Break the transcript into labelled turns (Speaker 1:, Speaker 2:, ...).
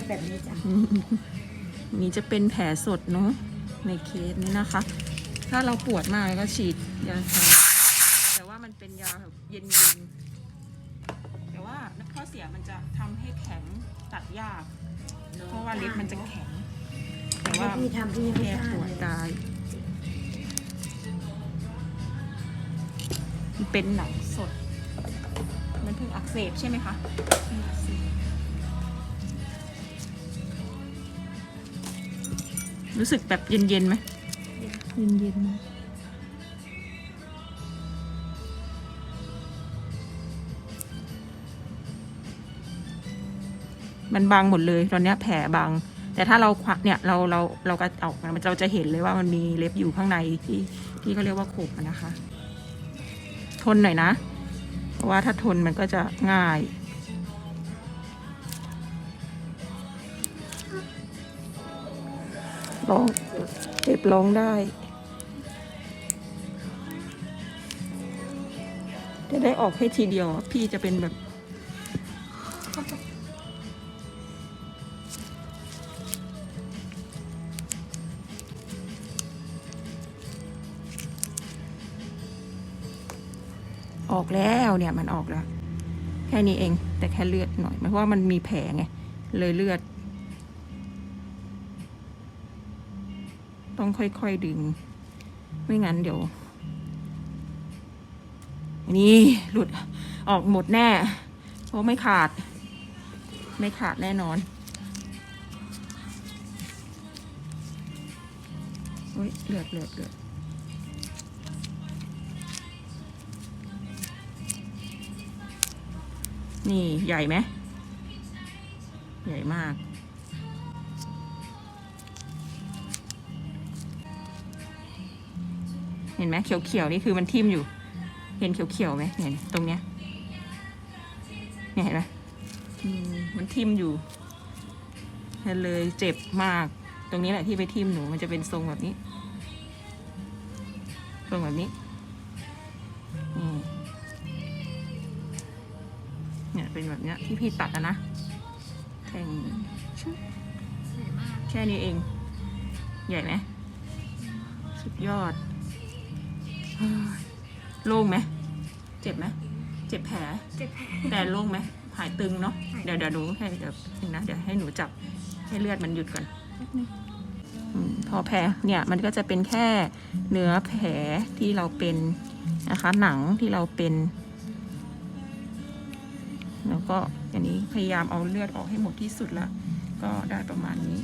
Speaker 1: ล็กแบบนี้จ้ะ
Speaker 2: นี่จะเป็นแผลสดเนาะในเคสนี้นะคะ ถ้าเราปวดมากก็ฉีดยาชาแต่ว่ามันเป็นยาแบบเย็นๆ แต่ว่าข้อเสียมันจะทำให้แข็งตัดยาก เพราะว่าเล็บมันจะแข็ง แต่
Speaker 1: ว่าพี่ทำพี่ยังไม่
Speaker 2: แก้ปวด
Speaker 1: เลย
Speaker 2: ได้เป็นหนังสด มันเพิ่งอักเสบใช่ไหมคะอักเสบ รู้สึกแบบเย็นๆไหมเย็นๆมันบางหมดเลยตอนเนี้ยแผลบาง แต่ถ้าเราควักเนี่ยเราเราเราก็ออกมาเราจะเห็นเลยว่ามันมีเล็บอยู่ข้างในที่ที่เขาเรียกว่าขบอะนะคะ ทนหน่อยนะ เพราะว่าถ้าทนมันก็จะง่าย ร้องเจ็บร้องได้ จะได้ออกให้ทีเดียว พี่จะเป็นแบบออกแล้วเนี่ยมันออกแล้ว แค่นี้เองแต่แค่เลือดหน่อยเพราะว่ามันมีแผลไงเลยเลือด ต้องค่อยๆดึง ไม่งั้นเดี๋ยว นี่หลุดออกหมดแน่ เพราะไม่ขาด ไม่ขาดแน่นอนโอ้ยเลือดเลือดเลือดนี่ใหญ่ไหม ใหญ่มาก เห็นไหมเขียวๆนี่คือมันทิ่มอยู่ เห็นเขียวๆไหมเห็นตรงเนี้ยเนี่ยเห็นไหมมันทิ่มอยู่เห็นเลยเจ็บมาก ตรงนี้แหละที่ไปทิ่มหนูมันจะเป็นทรงแบบนี้ ทรงแบบนี้นี่เนี่ยเป็นแบบเนี้ยที่พี่ตัดอะนะแทงแค่นี้เอง ใหญ่ไหมสุดยอด โล่งไหมเจ็บไหมเจ็บแผล
Speaker 1: เจ็บแผล
Speaker 2: แต่โล่งไหมหายตึงเนาะเดี๋ยวเดี๋ยวดูให้เดี๋ยวนึงนะเดี๋ยวให้หนูจับให้เลือดมันหยุดก่อนอืมพอแผลเนี่ยมันก็จะเป็นแค่เนื้อแผลที่เราเป็นนะคะหนังที่เราเป็นแล้วก็อันนี้พยายามเอาเลือดออกให้หมดที่สุดละก็ได้ประมาณนี้